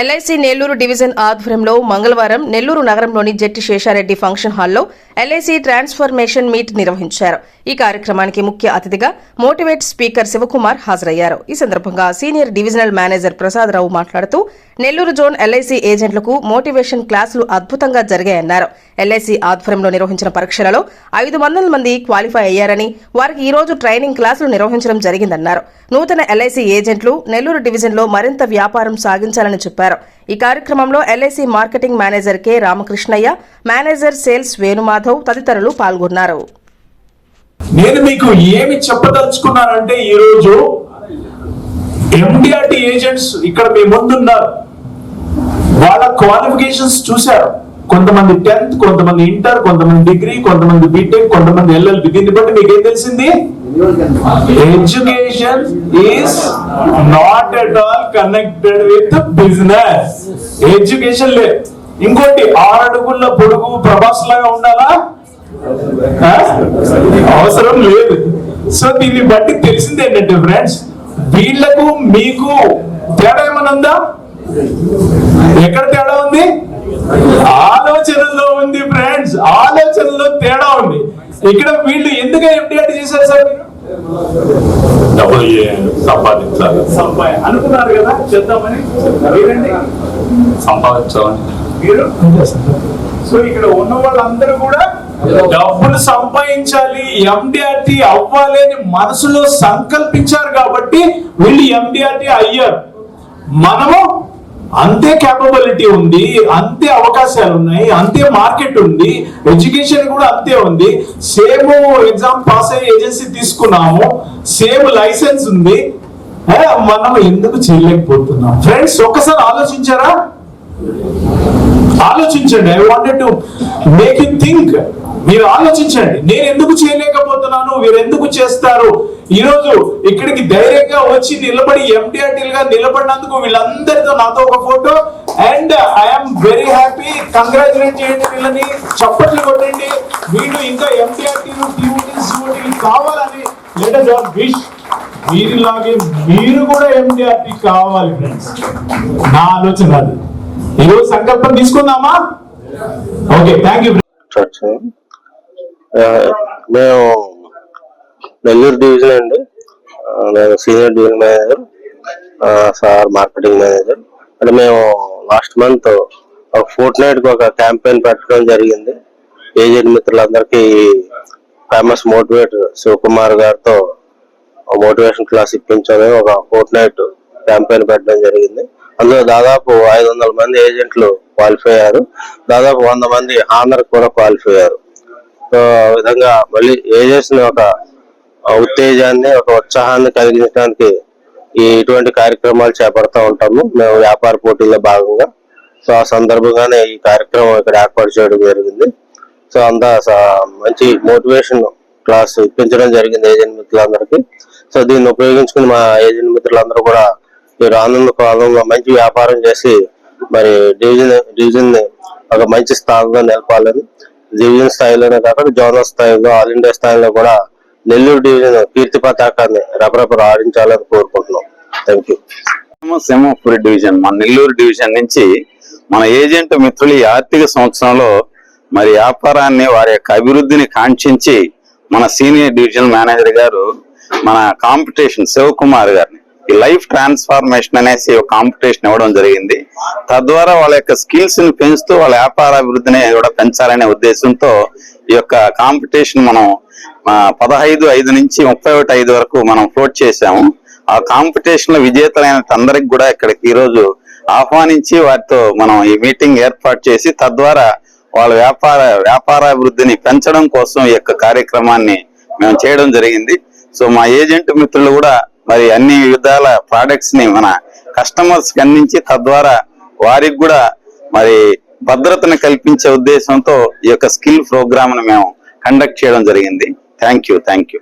LIC Nellore division ఆధ్వర్యంలో మంగళవారం నెల్లూరు నగరంలోని జెట్టి శేషారెడ్డి ఫంక్షన్ హాల్లో ఎల్ఐసి ట్రాన్స్ఫర్మేషన్ మీట్ నిర్వహించారు. ఈ కార్యక్రమానికి ముఖ్య అతిథిగా మోటివేట్ స్పీకర్ శివకుమార్ హాజరయ్యారు. ఈ సందర్భంగా సీనియర్ డివిజనల్ మేనేజర్ ప్రసాదరావు మాట్లాడుతూ నెల్లూరు జోన్ ఎల్ఐసి ఏజెంట్లకు మోటివేషన్ క్లాసులు అద్భుతంగా జరిగాయన్నారు. ఎల్ఐసి ఆధ్వర్యంలో నిర్వహించిన పరీక్షలలో ఐదు వందల మంది క్వాలిఫై అయ్యారని వారికి ఈ రోజు ట్రైనింగ్ క్లాసులు నిర్వహించడం జరిగిందన్నారు. నూతన ఎల్ఐసి ఏజెంట్లు నెల్లూరు డివిజన్లో మరింత వ్యాపారం సాగించాలని చెప్పారు. ఈ కార్యక్రమంలో LIC marketing manager K Ramakrishnaiah manager sales Venumadhav తదితరులు పాల్గొన్నారు. నేను మీకు ఏమి చెప్పదలుచుకున్నానంటే ఈరోజు ఎండిఆర్టీ ఏజెంట్స్ ఇక్కడ మీ ముందున్నారు. వాళ్ళ క్వాలిఫికేషన్స్ చూశారు. కొంతమంది టెన్త్ కొంతమంది ఇంటర్ కొంతమంది డిగ్రీ కొంతమంది బీటెక్ కొంతమంది ఎల్ఎల్బి. దీన్ని బట్టి మీకు ఏం తెలిసింది? Education is not at all connected with business education లేదు ఇంకోటి ఆరు అడుగుల పొడుగు ప్రభాస్ లాగా ఉండాలా? అవసరం లేదు. సో దీన్ని బట్టి తెలిసింది ఏంటంటే ఫ్రెండ్స్ వీళ్ళకు మీకు తేడా ఏమన్నా ఉందా? ఎక్కడ తేడా ఉంది? ఆలోచనలో ఉంది ఫ్రెండ్స్ ఆలోచనలో తేడా ఉంది. ఇక్కడ వీళ్ళు ఎందుకు ఎండిఆర్ చేశారు సార్ డబ్బులు సంపాదించాలి. అనుకున్నారు కదా చేద్దామని సంపాదించాలని. మీరు? సో ఇక్కడ ఉన్న వాళ్ళందరూ కూడా డబ్బులు సంపాదించాలి ఎండిఆర్టీ అవ్వాలి అని మనసులో సంకల్పించారు కాబట్టి వీళ్ళు ఎండిఆర్టీ అయ్యారు. మనము అంతే క్యాపబిలిటీ ఉంది అంతే అవకాశాలు ఉన్నాయి అంతే మార్కెట్ ఉంది ఎడ్యుకేషన్ కూడా అంతే ఉంది. సేమ్ ఎగ్జామ్ పాస్ అయ్యే ఏజెన్సీ తీసుకున్నాము సేమ్ లైసెన్స్ ఉంది. మనం ఎందుకు చేయలేకపోతున్నాం? ఫ్రెండ్స్ ఒక్కసారి ఆలోచించారా? ఆలోచించండి I wanted to make you think మీరు ఆలోచించండి నేను ఎందుకు చేయలేకపోతున్నాను? మీరు ఎందుకు చేస్తారు? ఈ రోజు ఇక్కడికి ధైర్యంగా వచ్చి నిలబడి ఎంటీఆర్టీల్గా నిలబడినందుకు వీళ్ళందరితో నాతో ఒక photo. And I'm very happy congratulate చేయండి వీళ్ళని. చప్పట్లు కొట్టండి. వీళ్ళు ఇంకా ఎంటీఆర్టీలు టీఓటీలు కావాలని లెట్ అస్ విష్ వీరిలాగే మీరు కూడా ఎంటీఆర్టీ కావాలి ఫ్రెండ్స్ నా ఆలోచన అది. ఈరోజు సంకల్పం తీసుకుందామా? ఓకే థ్యాంక్ యూ మేము నెల్లూరు డివిజన్ అండి. నేను senior division manager sir marketing manager అంటే మేము లాస్ట్ మంత్ ఒక ఫోర్ట్ నైట్కి ఒక క్యాంపెయిన్ పెట్టడం జరిగింది. ఏజెంట్ మిత్రులందరికీ ఫేమస్ మోటివేటర్ శివకుమార్ గారితో మోటివేషన్ క్లాస్ ఇప్పించాలని ఒక ఫోర్ట్ నైట్ క్యాంపెయిన్ పెట్టడం జరిగింది. అందులో దాదాపు ఐదు వందల మంది ఏజెంట్లు క్వాలిఫై అయ్యారు. దాదాపు వంద మంది హానర్ కూడా క్వాలిఫై అయ్యారు. సో విధంగా మళ్ళీ ఏజెంట్స్ని ఒక ఉత్తేజాన్ని ఒక ఉత్సాహాన్ని కలిగించడానికి ఈ ఇటువంటి కార్యక్రమాలు చేపడతా ఉంటాము. మేము వ్యాపార పోటీల్లో భాగంగా. సో ఆ సందర్భంగానే ఈ కార్యక్రమం ఇక్కడ ఏర్పాటు చేయడం జరిగింది. సో అంతా మంచి మోటివేషన్ క్లాస్ ఇప్పించడం జరిగింది ఏజెంట్ మిత్రులందరికీ. సో దీన్ని ఉపయోగించుకుని మా ఏజెంట్ మిత్రులందరూ కూడా ఈ రానున్న కాలంలో మంచి వ్యాపారం చేసి మరి డివిజన్ డివిజన్ని ఒక మంచి స్థానంలో నిలపాలని డివిజన్ స్థాయిలోనే కాకుండా జోనల్ స్థాయిలో ఆల్ ఇండియా స్థాయిలో కూడా నెల్లూరు డివిజన్ కీర్తి పతాకాన్ని రబరబర ఆడించాలని కోరుకుంటున్నాం. థ్యాంక్ యూ సింహపురి డివిజన్ మన నెల్లూరు డివిజన్ నుంచి మన ఏజెంట్ మిత్రులు ఈ ఆర్థిక సంవత్సరంలో మరి వ్యాపారాన్ని వారి యొక్క అభివృద్ధిని కాంక్షించి మన సీనియర్ డివిజన్ మేనేజర్ గారు మన కాంపిటీషన్ శివకుమార్ గారిని ఈ లైఫ్ ట్రాన్స్ఫార్మేషన్ అనేసి ఒక కాంపిటీషన్ ఇవ్వడం జరిగింది. తద్వారా వాళ్ళ యొక్క స్కిల్స్ని పెంచుతూ వాళ్ళ వ్యాపార అభివృద్ధిని కూడా పెంచాలనే ఉద్దేశంతో ఈ యొక్క కాంపిటీషన్ మనం పదహైదు ఐదు నుంచి ముప్పై ఒకటి ఐదు వరకు మనం ఫ్లోట్ చేశాము. ఆ కాంపిటీషన్లో విజేతలైన అందరికి కూడా ఇక్కడికి ఈరోజు ఆహ్వానించి వారితో మనం ఈ మీటింగ్ ఏర్పాటు చేసి తద్వారా వాళ్ళ వ్యాపార వ్యాపారాభివృద్ధిని పెంచడం కోసం ఈ యొక్క కార్యక్రమాన్ని మేము చేయడం జరిగింది. సో మా ఏజెంట్ మిత్రులు కూడా మరి అన్ని విధాల ప్రోడక్ట్స్ని మన కస్టమర్స్కి అందించి తద్వారా వారికి కూడా మరి భద్రతను కల్పించే ఉద్దేశంతో ఈ యొక్క స్కిల్ ప్రోగ్రామ్ను మేము కండక్ట్ చేయడం జరిగింది. Thank you thank you